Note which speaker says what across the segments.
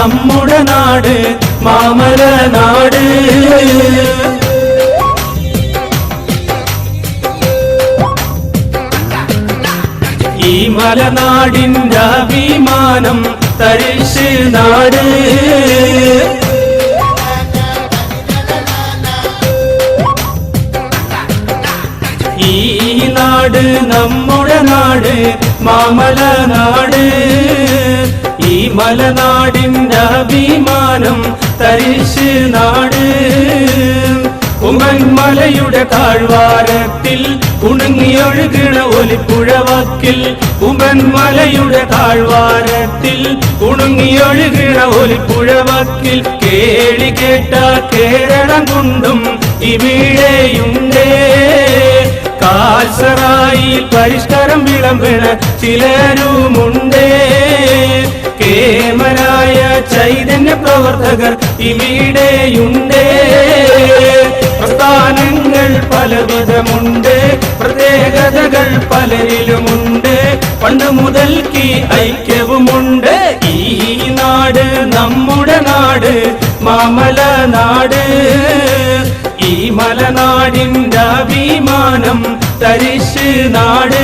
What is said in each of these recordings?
Speaker 1: നമ്മുടെ നാട് മാമല നാട്. ഈ മലനാടിന്റെ അഭിമാനം തരിശ് നാട്. ഈ നാട് നമ്മുടെ നാട് മാമല നാട്. മലനാടിന്റെ അഭിമാനം തരിശ് നാട്. ഉമൻമലയുടെ താഴ്വാരത്തിൽ കുണുങ്ങിയൊഴുകണ ഒലിപ്പുഴവക്കിൽ. ഉമ്മൻ മലയുടെ താഴ്വാരത്തിൽ കുണുങ്ങിയൊഴുകണ ഒലിപ്പുഴവക്കിൽ. കേളി കേട്ട കേരളം കൊണ്ടും ഇവിടെയുണ്ടേ കാൽസറായി പരിഷ്കരം വിളമ്പിണ ചിലരുമുണ്ടേ. കേമരായ ചൈതന്യ പ്രവർത്തകർ ഇവിടെയുണ്ട്. പ്രസ്ഥാനങ്ങൾ പലവിധമുണ്ട് പ്രത്യേകതകൾ പലരിലുമുണ്ട്. പണ്ട് മുതൽക്ക് ഐക്യവുമുണ്ട്. ഈ നാട് നമ്മുടെ നാട് മാമല നാട്. ഈ മലനാടിന്റെ അഭിമാനം തരിശ് നാട്.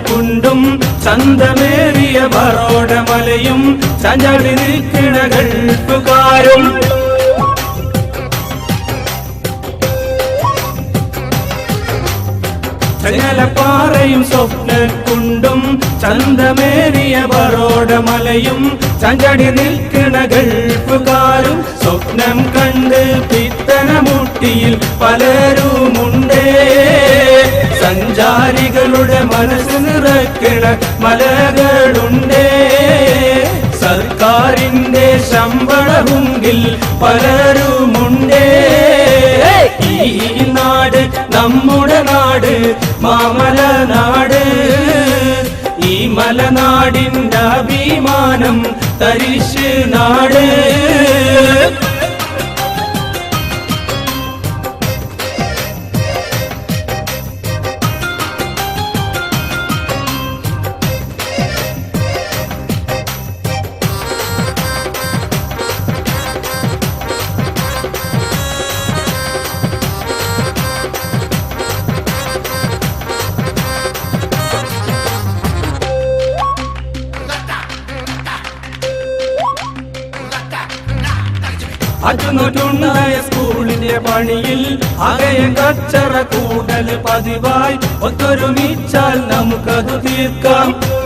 Speaker 1: സ്വപ്നക്കുണ്ടും ചന്തമേറിയ ബറോടമലയും ചഞ്ചാടി നിൽക്കണ ഗൾഫുകാരും. ചങ്ങലപ്പാറയും സ്വപ്നക്കുണ്ടും ചന്തമേറിയ ബറോടമലയും ചഞ്ചടി നിൽക്കണ ഗൾഫുകാരും. സ്വപ്നം കണ്ട് പിത്തനമുട്ടിയിൽ പലരുമുണ്ടേ. സഞ്ചാരികളുടെ മനസ്സ് നിറക്കണ മലകളുണ്ടേ. സർക്കാരിന്റെ ശമ്പളമുങ്കിൽ പലരുമുണ്ടേ. ഈ നാട് നമ്മുടെ നാട് മാമലനാട് ഈ മലനാടിന്റെ അഭിമാനം തരിശ് നാട്. അച്ചുനൂറ്റുണ്ടായ സ്കൂളിന്റെ പണിയിൽ അകയ കച്ചറ കൂടൽ പതിവായി. ഒത്തൊരുമിച്ചാൽ നമുക്കത് തീർക്കാം.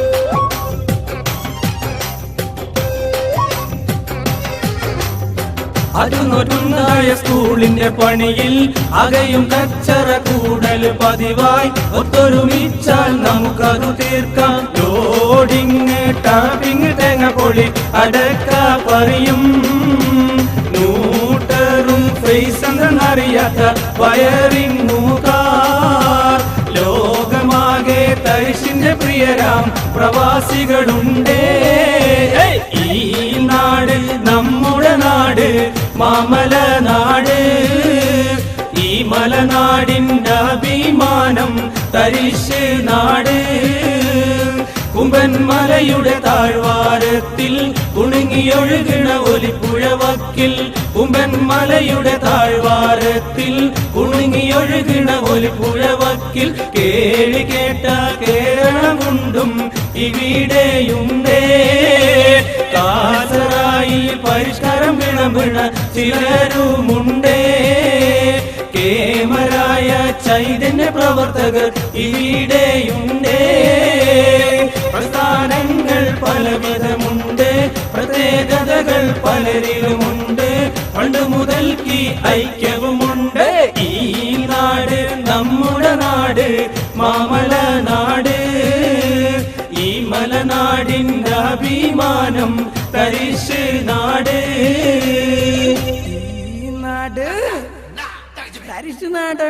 Speaker 1: അതിനൊരുണ്ടായ സ്കൂളിന്റെ പണിയിൽ അകയും കച്ചറ കൂടൽ പതിവായി. ഒത്തൊരുമിച്ചാൽ നമുക്കത് തീർക്കാം. ലോഡിങ് ടാപ്പിങ് തേങ്ങ പൊളി അടക്ക പറയും. എന്നറിയാത്ത വയറിങ്ങുകാർ ലോകമാകെ തരിശിന്റെ പ്രിയരാം പ്രവാസികളുണ്ടേ. ഈ നാട് നമ്മുടെ നാട് മാമല നാട്. ഈ മലനാടിന്റെ അഭിമാനം തരിശ് നാട്. കുമ്പൻ മലയുടെ താഴ്വാരത്തിൽ കുണുങ്ങിയൊഴുകണ ഒലിപ്പുഴവക്കിൽ. കുമ്പൻ മലയുടെ താഴ്വാരത്തിൽ കുണുങ്ങിയൊഴുകണ ഒലിപ്പുഴവക്കിൽ. കേളി കേട്ട കേരളമുണ്ടും ഇവിടെയുണ്ടേ. കാസറായി പരിഷ്കാരം വിണമിണ ചിലരുമുണ്ടേ. കേമരായ ചൈതന്യ പ്രവർത്തകർ ഇവിടെയുണ്ട് പ്രസ്ഥാനങ്ങൾ പലവിധമുണ്ട്. പ്രത്യേകതകൾ പലരിലുമുണ്ട്. പണ്ട് മുതൽക്ക് ഐക്യവുമുണ്ട്. ഈ നാട് നമ്മുടെ നാട് മാമല നാട്. ഈ മലനാടിന്റെ അഭിമാനം തരിശ് നാട്.
Speaker 2: ഈ നാട് തരിശ് നാട്.